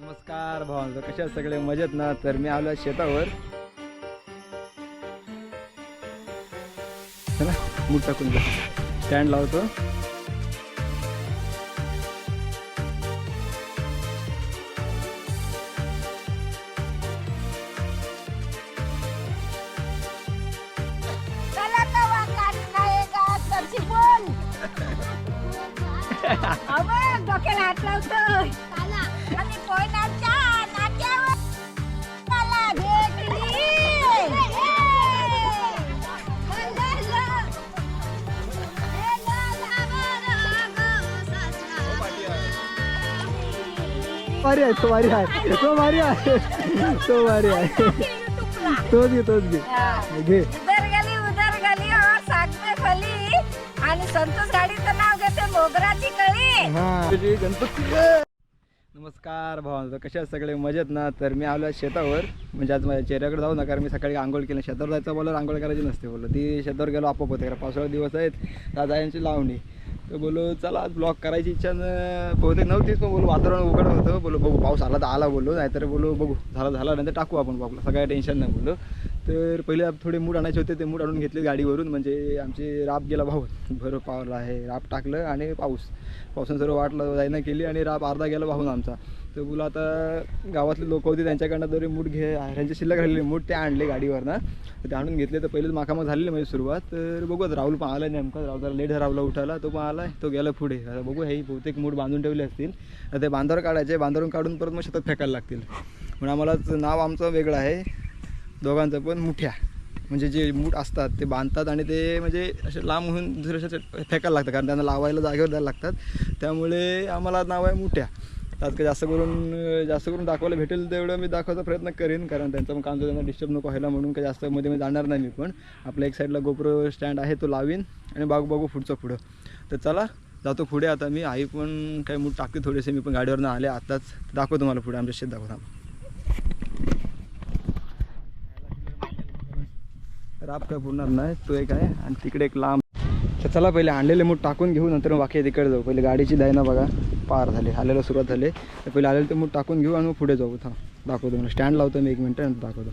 नमस्कार भावांनो कशा सगळे? मजेत ना? तर मी आलो शेतावर. चला मूठ टाकून स्टँड लावतो. तो भारी आहे. तो भारी आहे. तो भारी आहे. तोच घे तोच घे. घे. गली गली आणि संतोष गाडीचं नाव घेते मोगराची कळी. हा. गणपती. नमस्कार भावांनो कशा सगळे? मजेत ना? तर मी आलो शेतावर. म्हणजे आज माझ्या चेहऱ्याकडे जाऊ नका कारण मी सकाळी आंघोळ केलं. शेतावर जायचं बोललं आंघोळ करायची नसते बोललो. ती शेतावर गेलो आपोआप होते कारण पावसाळा दिवस आहेत. दादा यांची लावणी. तर बोलो चला आज ब्लॉक करायची इच्छा बहुतेक नव्हतीच पण बोलू वातावरण उघड होतं. बोलो बघू पाऊस आला तर आला बोललो. नाहीतर बोलो बघू झाला झाला नंतर टाकू आपण ब्लॉगला सगळ्या टेन्शन नाही बोललो. तर पहिले थोडे मूड आणायचे होते ते मूड आणून घेतले गाडीवरून. म्हणजे आमचे राब गेला भाऊ. बरं पावला आहे राब टाकलं आणि पाऊस. पावसानं सर्व वाटलं जायना केली आणि राब अर्धा गेला वाहून आमचा. तर बोला आता गावातले लोक होते त्यांच्याकडनं जरी मूठ घे त्यांचे शिल्लक राहिलेले मूठ ते आणले गाडीवरनं. तर ते आणून घेतले तर पहिलेच माकामा झालेली माझी सुरुवात. तर बघूच राहुल पण आला नेमका. राहुल जरा लेट राहुला उठाला तो पण आला तो गेला पुढे. आता बघू हे बहुतेक मूठ बांधून ठेवले असतील. तर ते बांधावर काढायचे बांधावरून काढून परत मग शेतात फेकायला लागतील. म्हणून आम्हालाच नाव आमचं वेगळं आहे. दोघांचं पण मुठ्या. म्हणजे जे मूठ असतात ते बांधतात आणि ते म्हणजे असे लांब होऊन दुसऱ्या फेकायला लागतं कारण त्यांना लावायला जागेवर द्यायला लागतात. त्यामुळे आम्हाला नाव आहे मुठ्या. तर आज जास्त करून जास्त करून दाखवायला भेटेल तेवढं मी दाखवायचा प्रयत्न करेन कारण त्यांचं मग काम त्यांना डिस्टर्ब नको व्हायला म्हणून काही जास्त मध्ये मी जाणार नाही मी पण. आपल्या एक साईडला गोप्रो स्टँड आहे तो लावीन आणि बागू बागू पुढचं पुढं. तर चला जातो पुढे. आता मी आई पण काही मूठ टाकते थोडेसे मी पण गाडीवरनं आले. आताच दाखवतो मला पुढे आमच्या शेत दाखवतो. राब काय पुरणार नाही तो एक आहे आणि तिकडे एक लांब तर चला पहिले आणलेले मूठ टाकून घेऊ नंतर मग बाकी तिकडे जाऊ. पहिले गाडीची ना बघा पार झाली आलेला सुरुवात झाली. तर पहिले आलेलं ते मूठ टाकून घेऊ आणि मग पुढे जाऊ. थांब दाखवतो मला स्टँड लावतो मी एक मिनटं नंतर दाखवतो.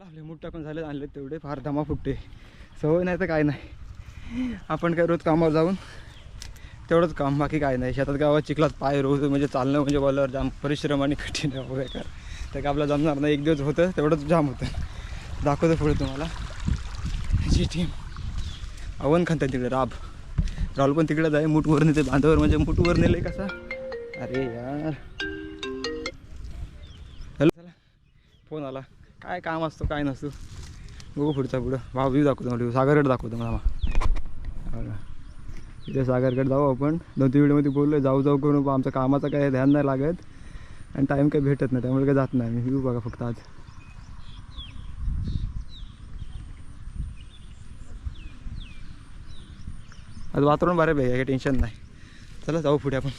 आपले मूठ टाकून झाले आणले तेवढे. फार धमा फुटते सवय नाही तर काय नाही. आपण काय रोज कामावर जाऊन तेवढंच काम बाकी काय नाही. शेतात गावात चिखलात पाय रोज म्हणजे चालणं म्हणजे बोलावर जाम परिश्रम आणि कठीण आहे वगैरे कर ते काय जमणार नाही. एक दिवस होतं तेवढंच जाम होतं. दाखवतो पुढे तुम्हाला. जी टीम अवन खातात तिकडे राब. राहुल पण तिकडे जाय मुठवर नेते बांधावर म्हणजे मुठवर नेले कसा. अरे यार. हॅलो. फोन आला. काय काम असतो काय नसतो. बघू पुढचा पुढं. भाव व्ह्यू दाखवतो मला सागरगड दाखवतो मला बघा. इथे सागरगड जाऊ आपण. दोन तीन व्हिडिओमध्ये बोललो जाऊ जाऊ करून आमचं कामाचं काही ध्यान नाही लागत. आणि टाईम काही भेटत नाही त्यामुळे काही जात नाही. मी व्ह्यू बघा फक्त आज. आज वातावरण बरं आहे काही टेन्शन नाही. चला जाऊ पुढे आपण.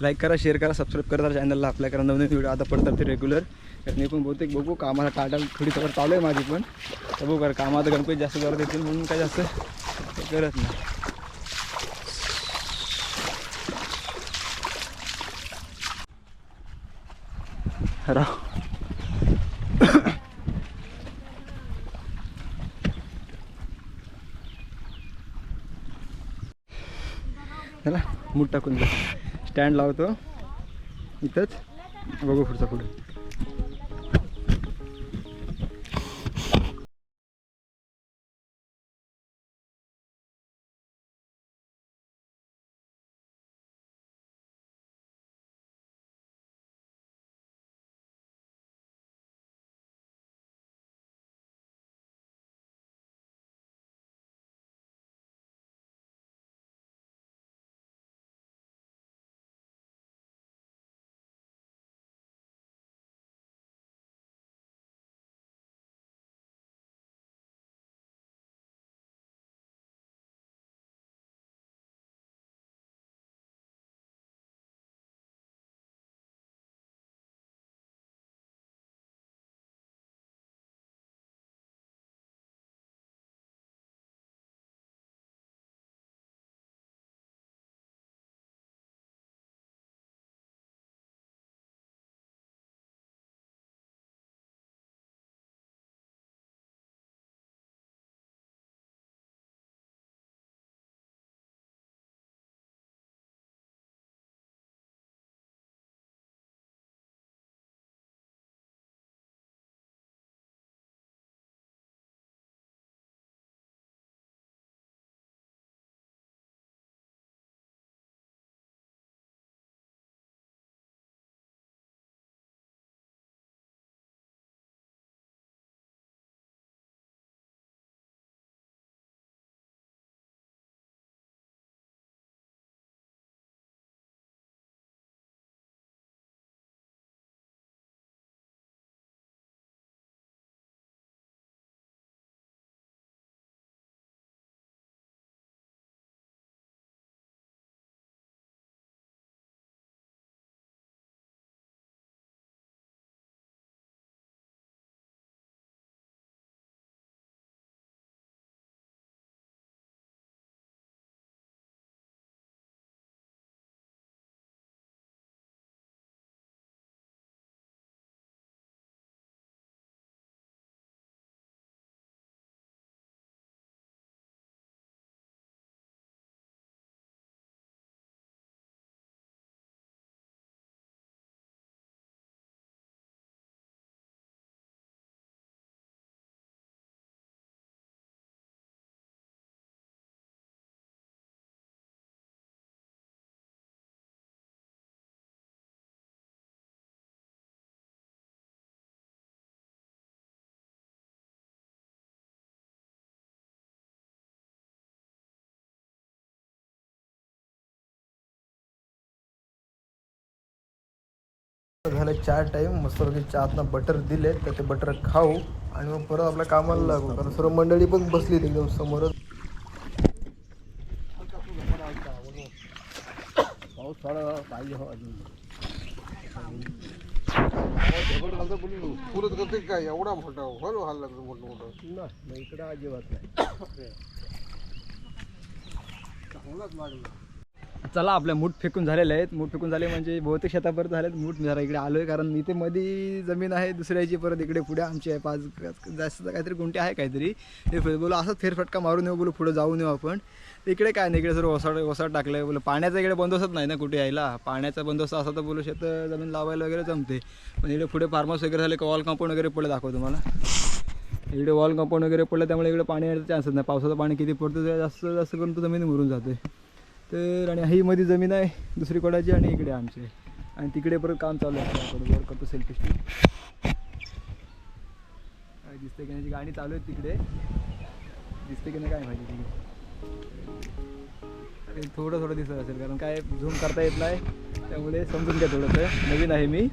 लाईक करा शेअर करा सबस्क्राईब करा चॅनलला आपल्या करा नवीन व्हिडिओ आता पडतात ते रेग्युलर कारण मी पण बहुतेक बघू कामाला टाटा थोडी खबर चालू आहे माझी पण. तर बघू कारण कामात गणपती जास्त करत येतील म्हणून काय जास्त करत नाही. राव. चला मूठ टाकून स्टँड लावतो. इथंच. बघू पुढचा पुढे झालं चार टाईम मस्तपैकी चहातनं बटर दिले तर ते बटर खाऊ आणि मग परत आपल्या कामाला लागू. कारण सर्व मंडळी पण बसली एकदम समोरच. पाऊस थोडा पाहिजे हो अजून. पुरत करते काय एवढा मोठा हो हाल लागतो मोठं मोठं. नाही इकडं अजिबात नाही. चांगलाच वाढला चला आपल्या मूठ फेकून झालेले आहेत. मूठ फेकून झाले म्हणजे बहुतेक शेतापर्यंत झालेत. मूठ जरा इकडे आलो आहे कारण इथे मध्ये जमीन आहे दुसऱ्याची परत इकडे पुढे आमची आहे. पाच जास्त काहीतरी गुंटे आहे काहीतरी. ते फे- बोलू असंच फेरफटका मारून येऊ बोलू पुढे जाऊन येऊ आपण. इकडे काय नाही इकडे सर्व ओसाड ओसाड टाकलं आहे बोलू पाण्याचा इकडे बंदोबस्त नाही ना कुठे यायला? पाण्याचा बंदोबस्त असा तर बोलू शेत जमीन लावायला वगैरे जमते. पण इकडे पुढे फार्म वगैरे झाले वॉल कंपाऊंड वगैरे पुढे दाखवतो तुम्हाला. इकडे वॉल कंपाऊंड वगैरे पडलं त्यामुळे इकडे पाणी येण्याचा चान्सच नाही. पावसाचं पाणी किती पडतं ते जास्त जास्त करून तो जमीन मुरून जाते. तर आणि ही मध्ये जमीन आहे दुसरी कोणाची आणि इकडे आमची आणि तिकडे परत काम चालू आहे आपण वर करतो सेल्फी स्टिक काय दिसते की नाही गाणी चालू आहेत तिकडे. दिसते की नाही काय माहिती तिकडे. थोडं थोडं दिसत असेल कारण काय झूम करता येत नाही. त्यामुळे समजून घ्या थोडंसं. नवीन आहे मी.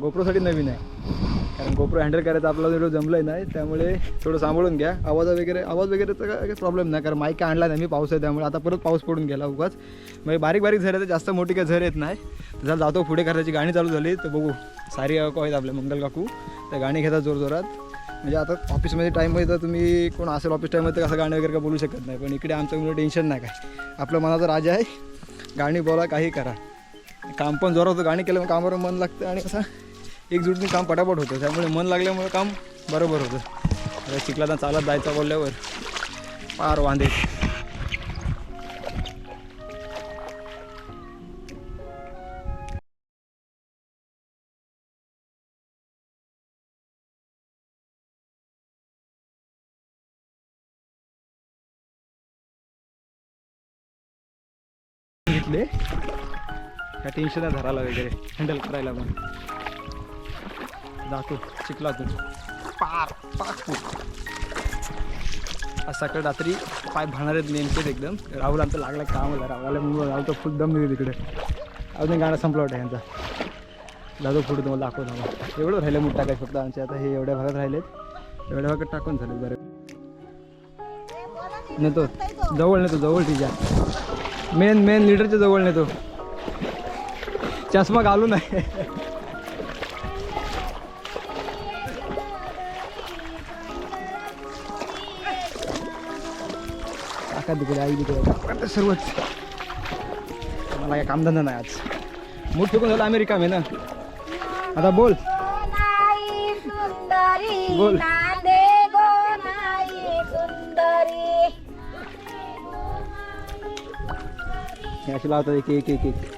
गोप्रोसाठी नवीन आहे. कारण गोप्रो हँडल करायचं आपला व्हिडिओ जमलं नाही त्यामुळे थोडं सांभाळून घ्या. आवाज वगैरे आवाज वगैरेचा काही प्रॉब्लेम नाही कारण माईक आणला नाही मी पाऊस आहे त्यामुळे. आता परत पाऊस पडून गेला उगाच. म्हणजे बारीक बारीक झर तर जास्त मोठी काही झर येत नाही. तर जातो पुढे करायची गाणी चालू झाली. तर बघू. सारी काकू आहेत आपले मंगल काकू. त्या गाणी घेतात जोरजोरात. म्हणजे आता ऑफिसमध्ये टाईममध्ये तर तुम्ही कोण असेल ऑफिस टाईममध्ये तर कसं गाणी वगैरे काय बोलू शकत नाही. पण इकडे आमचं म्हणजे टेन्शन नाही काय आपलं मनाचा राजा आहे. गाणी बोला काही करा. काम पण जोरात होतं. गाणी केल्यामुळे कामावर मन लागतं आणि कसं एकजुटीने काम पटापट होतं. त्यामुळे मन लागल्यामुळे काम बरोबर होतं. आता चिखलाचा चालत जायचा बोलल्यावर पार वांदे. घेतले त्या टेन्शनला वगैरे हँडल करायला पण. जातो चिखलातून पार पाच फूट आज सकाळी रात्री पाय भाणार आहेत नेमकेच एकदम. राहुल आमचं लागला काम होता. राहुला मग राहुल तर फुल दम दिली तिकडे. अजून गाणं संपलं वाटतं यांचा. दादो पुढे तुम्हाला दाखवतो आम्हाला. एवढं राहिलं मोठं टाकायचं फक्त आमच्या. आता हे एवढ्या भागात राहिलेत. एवढ्या भागात टाकून झाले बरं. नेतो. जवळ नेतो जवळ तिच्या मेन मेन लिडरच्या जवळ नेतो. चष्मा घालू नाही काका तिकडे आई तिकडे सर्वच. मला काय कामधंदा नाही आज. मूठ फेकून झालं अमेरिका आहे ना. आता बोल. बोल. अशी लावतात एक एक एक एक.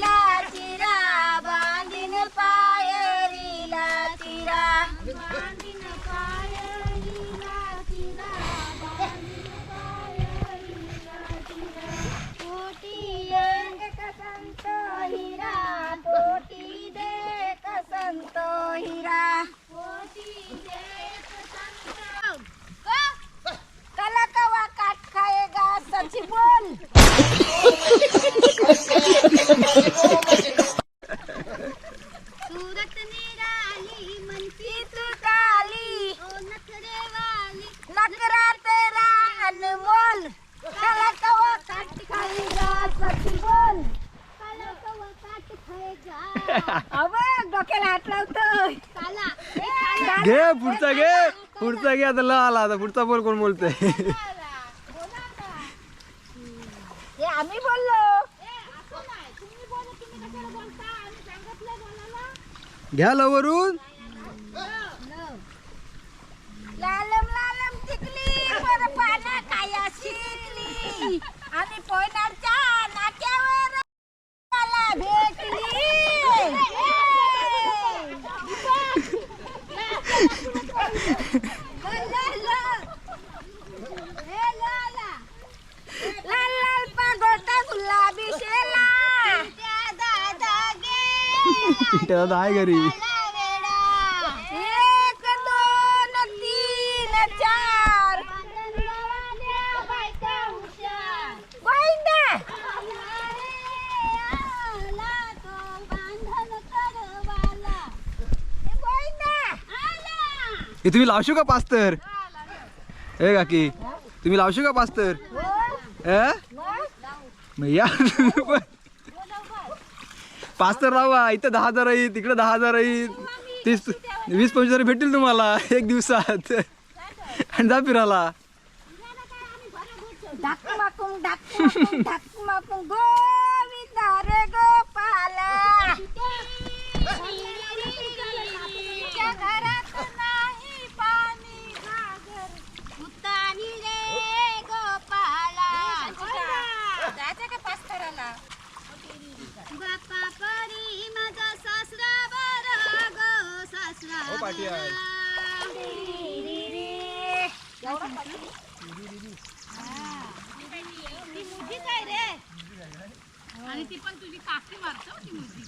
घे पुढचा घे. पुढचा घे आता ला आला आता पुढचा बोल कोण बोलतोय हे आम्ही बोललो घ्या लवरून लालम लालम टिकली वर पाना काया शिकली आणि पोयनाडच्या नाक्यावर मला भेटली. दादा आहे घरी. हे तुम्ही लावशो का पास्तर? ए काकी तुम्ही लावशो का पास्तर? ए मग या. पण. पास्तर लावा इथं दहा हजार आहे तिकडे दहा हजार आहे तीस वीस पंचवीस हजार भेटतील तुम्हाला एक दिवसात. आणि जा फिरायला. गोविंदा रे गोपाला तिच्या घरात नाही पाणी घागर उतानी रे गोपाला जायचं का पास करायला बापा परी माझा सासरा बरा गो सासरा हो, पाठी आहे. आणि ती पण तुझी काकी मारतो ती मुलगी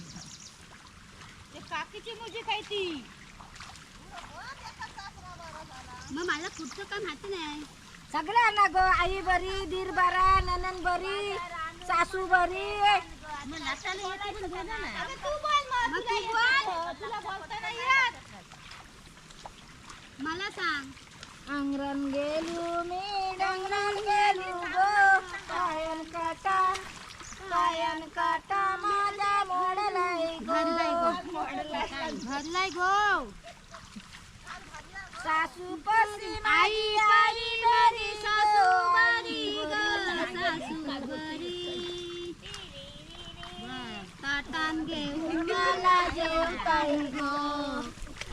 ते काकीची मुलगी काय ती मग मला पुढचं काय माहिती नाही सगळ्यांना ग आई बरी दीर बरा ननन बरी सासू बरी मग नाचायला येते पण बोला ना. मग तू बोल. तुला बोलता नाही येत. मला सांग. अंगण गेलू मी डंगरात गेलू गो. पायन काटा पायन काटा माझा मोडलाय. मोडलाय भरलाय गो. सासू पसी आई आई बरी सासू बरी ग. सासू बरी ताटान घेऊन मला जेवताय गो.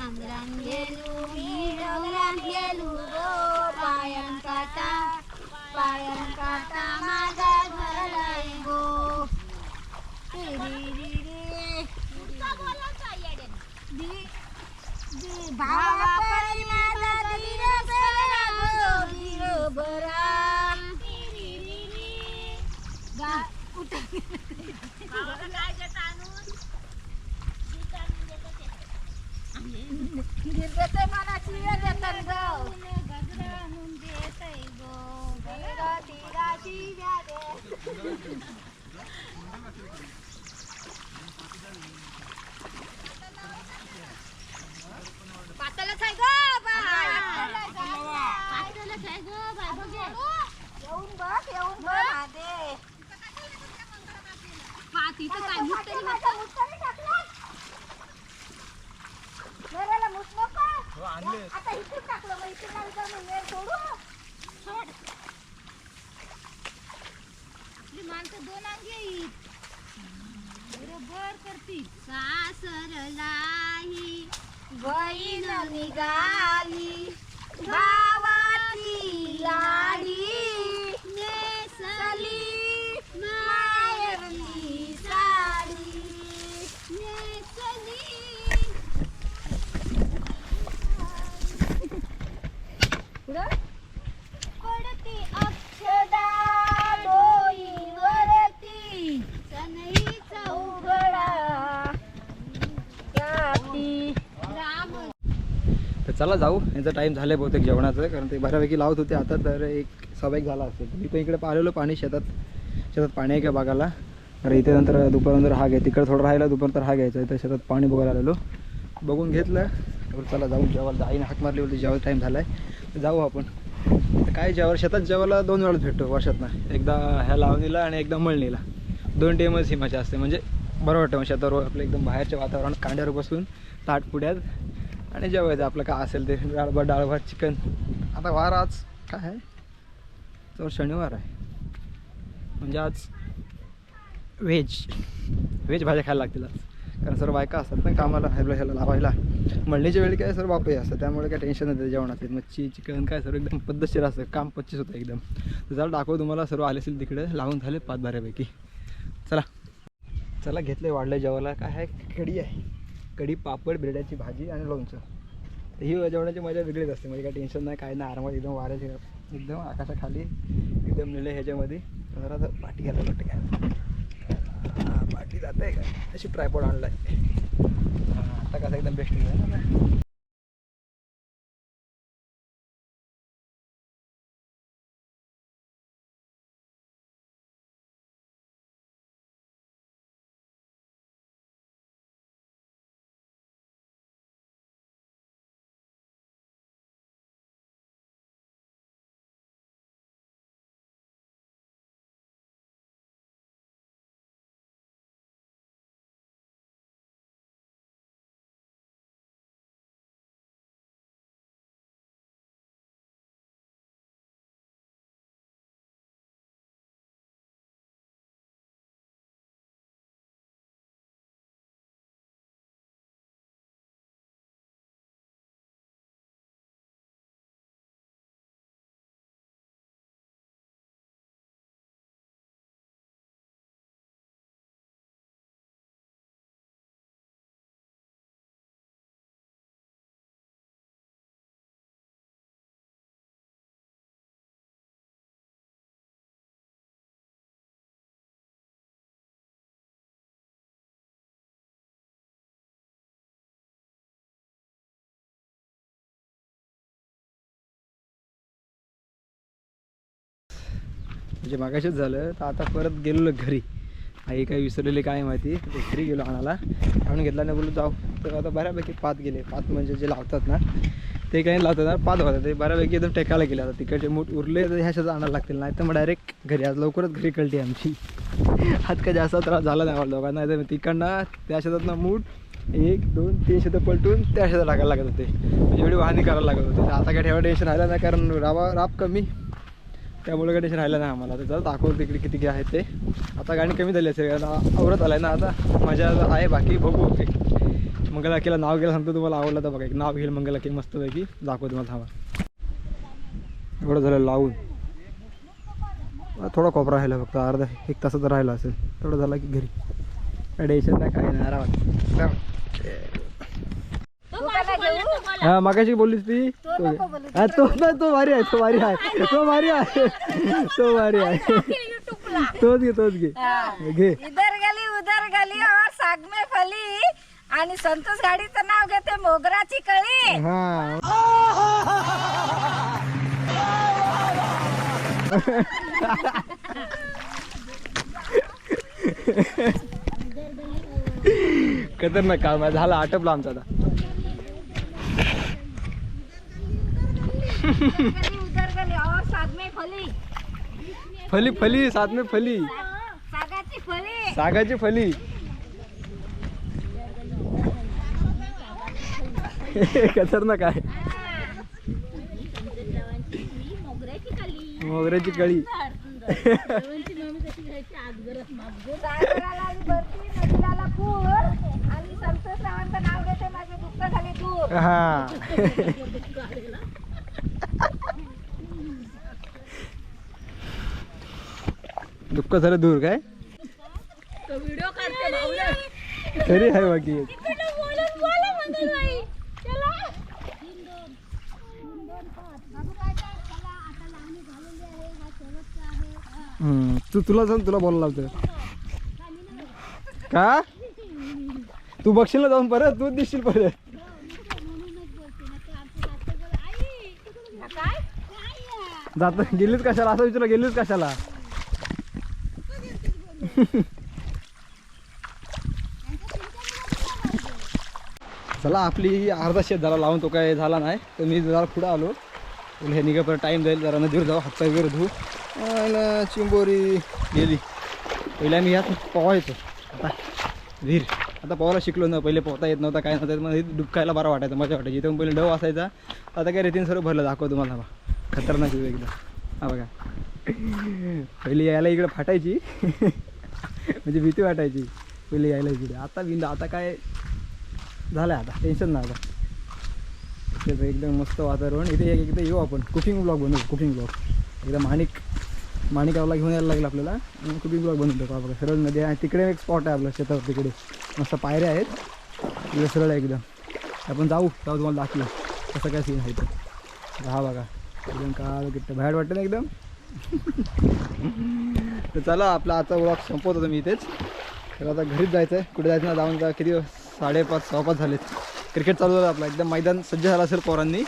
अंगरान गेलू डोंगरान गेलू गो पायान काटा पायान काटा माझा घराय गो री. री री दी दी भावा परी माझा धीर बरा गो धीर बरा गा देते मला चिया देतात पातळच आहे ग पातळच आहे ग येऊन बघ येऊन बघ आदे. काय टाकला मेरेला मुस नको आता इथून टाकलं मग इथून नंतर मग मेर सोडू. आपली माणसं दोन अंगी आहेत. बरोबर करती सासरलाही बहीण निघाली. भावाची लाडी. चला जाऊ. यांचा टाईम झालं बहुतेक जेवणाचं कारण ते बऱ्यापैकी लावत होते. आता तर एक सबाईक झाला असेल. मी पण इकडे पाहिलेलो पाणी शेतात. शेतात पाणी आहे का बघायला तर इथे नंतर दुपारनंतर हा घ्या तिकडे थोडं राहिलं दुपारनंतर हा घ्यायचा. इथं शेतात पाणी बघायला आलेलो. बघून घेतलं. तर चला जाऊ. जेवायला आईने हाक मारली होती जेवायला टाईम झाला आहे जाऊ आपण. तर काय जेवायला? शेतात जेवायला दोन वेळाच भेटतो वर्षातनं एकदा ह्या लावणीला आणि एकदा मळणीला. दोन टाईमच ही मजा असते. म्हणजे बरं वाटतं. मग शेतावर आपलं एकदम बाहेरच्या वातावरणात कांड्यावर बसून ताटपुड्यात आणि जेवायचं आपलं काय असेल ते डाळभात डाळभात चिकन. आता वार आज काय आहे? तर शनिवार आहे. म्हणजे आज व्हेज. व्हेज भाज्या खायला लागतील आज. कारण सर बायका असतात ना कामाला ह्याला ह्याला लावायला. मळणीच्या वेळी काय सर बापही असतं त्यामुळे काय टेन्शन नाही जेवणात. मच्छी चिकन काय सर्व एकदम पद्धतशीर असतं. काम पच्चीस होतं एकदम. तर चला दाखव तुम्हाला सर्व आले असेल तिकडे. लावून झाले पाच बाऱ्यापैकी. चला. चला घेतले वाढलं जेवायला. काय आहे? कडी आहे. कढी पापड बिरड्याची भाजी आणि लोणचं. तर ही जेवणाची मजा वेगळीच असते. म्हणजे काय टेन्शन नाही काय नाही. आरामात एकदम वाऱ्याचे एकदम आकाशाखाली एकदम निळे ह्याच्यामध्ये. जरा तर पाठी घ्यायला वाटतं काय? हा, पाठी जात आहे काय? अशी ट्रायपॉड आणला आहे आता कसं एकदम बेस्ट आहे म्हणजे मागाशीच झालं तर आता परत गेलेलो घरी. आई काही विसरलेली काय माहिती घरी गेलो आणायला. आणून घेतला नाही बोलू जाऊ. तर आता बऱ्यापैकी पात गेले. पात म्हणजे जे लावतात ना ते काही लावतात ना पात होतात. ते बऱ्यापैकी एकदम टेकायला गेले. आता तिकडचे मूठ उरले तर ह्या शेतात आणायला लागतील. नाही तर मग डायरेक्ट घरी. आज लवकरच घरी कळते आमची. हात काय जास्त त्रास झाला नाही आम्हाला लोकांना नाही तर तिकडनं त्या शेतातनं मूठ एक दोन तीन शेतं पलटून त्या शेतात टाकायला लागत होते. म्हणजे एवढी वाहनी करायला लागत होती. तर आता काय ठेवा टेन्शन राहिलं नाही कारण राबा राब कमी. त्यामुळे गणेश राहिला राहिलं नाही आम्हाला. तर चला दाखवतो तिकडे किती आहे आहेत ते. आता गाणी कमी झाली असेल कारण आवरत आलाय ना आता. मजा आहे बाकी बघू ओके मंगलाकीला नाव गेलं सांगतो तुम्हाला आवडलं तर बघा. एक नाव घेईल मंगलाकी मस्तपैकी. दाखव तुम्हाला थांबा. एवढं झालं लावून. थोडा कोपरा राहिला फक्त अर्धा एक तासाचा राहिला असेल. तेवढं झाला की घरी. काय नाही काय नाही आरामात. हा मागाशी बोललीस ती? हा, तो नाही तो भारी आहे तो भारी आहे. तो भारी आहे. तो भारी आहे. तोच घे तोच घे घे. इधर गली उधर गली और साग में फली. आणि संतोष गाडीचं नाव घेते मोगराची कळी. हा. खतरनाक काम आहे झाला आटपला आमचा आता गली उधर गली और साग में फली फली फली साथ में फली. सागाची फली. सागाची फली खतरनाक आहे. मोगऱ्याची कळी. सागराला आणि बर्फी नदीला पूर आणि संतोष रावांचं नाव घेते माझे दुःख झाले दूर हा दुःख झालं दूर काय. तरी आहे बाकी. तू तुला जाऊन तुला बोलायला लावतं का? तू बघशील ना जाऊन परत? तू दिसशील परत. जात गेलीच कशाला? असं विचारलं गेलीच कशाला? चला आपली अर्धा शेत झाला लावून तो काय झाला नाही. तर मी जरा पुढं आलो. हे निघा परत टाईम जाईल जरा नदीवर जाऊ हातपाय वगैरे धू. आणि चिंबोरी गेली. पहिले आम्ही यात पोहायचो. आता धीर. आता पोहायला शिकलो ना पहिले पोहता येत नव्हता काय नव्हतं मग डुबकायला बरं वाटायचं मजा वाटायची इथून पहिले डव असायचा. आता काय रेतीन सर्व भरलं दाखव तुम्हाला बा. खतरनाक एकदम. हा बघा. पहिले यायला इकडे फाटायची. म्हणजे भीती वाटायची. पहिले यायला इकडे. आता बिंद आता काय झालं आहे आता? टेन्शन नाही आता. त्याचं एकदम मस्त वातावरण. इथे एक एकदा येऊ आपण. कुकिंग ब्लॉग बनवू कुकिंग ब्लॉग एकदा माणिक माणिकावला घेऊन यायला लागलं आपल्याला. कुकिंग ब्लॉग बनवून टाकू आपलं सरळ नदी आहे. तिकडे एक स्पॉट आहे आपलं शेतावर तिकडे. मस्त पायऱ्या आहेत. तिकडे सरळ आहे एकदम. आपण जाऊ. जाऊ तुम्हाला दाखवू. कसं काय सीन आहे तर हा बघा. एकदम काळ किट्ट बाहेर वाटतं ना एकदम? तर चला आपला आजचा ब्लॉग होतो मी इथेच. तर आता घरीच जायचं आहे कुठे जायचं ना जाऊन जा किती साडेपाच सहापाच झालेत. क्रिकेट चालू झालं आपलं. एकदम मैदान सज्ज झालं असेल पोरांनी.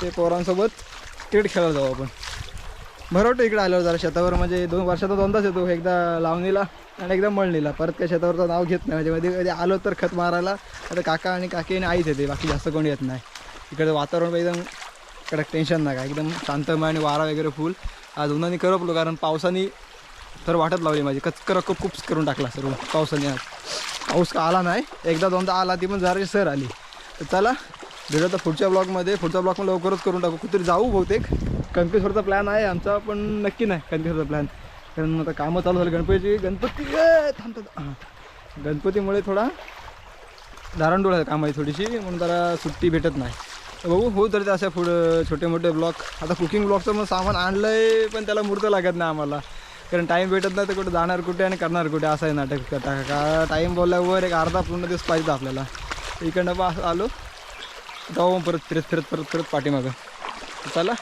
ते पोरांसोबत क्रिकेट खेळायला जाऊ आपण. बरं वाटतं इकडे आल्यावर जरा शेतावर. म्हणजे दोन वर्षाचा दोनदाच येतो. एकदा लावणीला आणि एकदा मळणीला. परत काय शेतावरचं नाव घेत नाही. म्हणजे मध्ये आलो तर खत मारायला. आता काका आणि काकी आणि आईच येते. बाकी जास्त कोणी येत नाही. इकडे वातावरण पण एकदम कडक. टेन्शन नाही. का एकदम शांतमय आणि वारा वगैरे फुल आज उन्हाने करपलो. कारण पावसाने तर वाटत लावली माझी. कचकर खूप करून टाकला सर्व पावसाने आज. पाऊस का आला नाही. एकदा दोनदा आला ती पण जरा सर आली. तर चला भेटू आता पुढच्या ब्लॉगमध्ये. पुढचा ब्लॉग पण लवकरच करून टाकू. कुठेतरी जाऊ बहुतेक. कणकेश्वरचा प्लॅन आहे आमचा पण नक्की नाही कणकेश्वरचा प्लॅन कारण आता कामं चालू झाली. गणपतीची गणपती थांबतात हां. गणपतीमुळे थोडा दारांडोळ आहे कामाची थोडीशी. म्हणून जरा सुट्टी भेटत नाही. बघू हो तर ते अशा पुढं छोटे मोठे ब्लॉक आता कुकिंग ब्लॉकचं मग सामान आणलं आहे पण त्याला मूर्त लागत नाही आम्हाला. कारण टाईम भेटत नाही तर कुठे जाणार कुठे आणि करणार कुठे? असं आहे नाटक करता का टाईम बोलल्यावर एक अर्धा पूर्ण दिवस पाहिजे आपल्याला. इकडनं बा आलो. जाऊ मग परत फिरत फिरत परत फिरत पाठीमागं. चला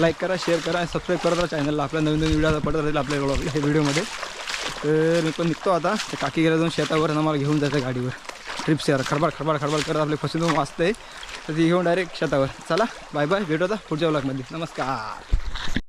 लाईक करा शेअर करा आणि सबस्क्राईब करत राहा चॅनलला आपल्या नवीन नवीन व्हिडिओ पडत राहील आपल्या व्लॉग हे व्हिडिओमध्ये तर मी पण निघतो आता. तर काकी गेला जाऊन शेतावर आम्हाला मला घेऊन जायचं गाडीवर. ट्रिप शेअर खडबाड खडबाड खडबाड करत आपले फसून वाचते तर ती घेऊन डायरेक्ट शेतावर. चला बाय बाय भेटू आता पुढच्या ब्लॉगमध्ये नमस्कार.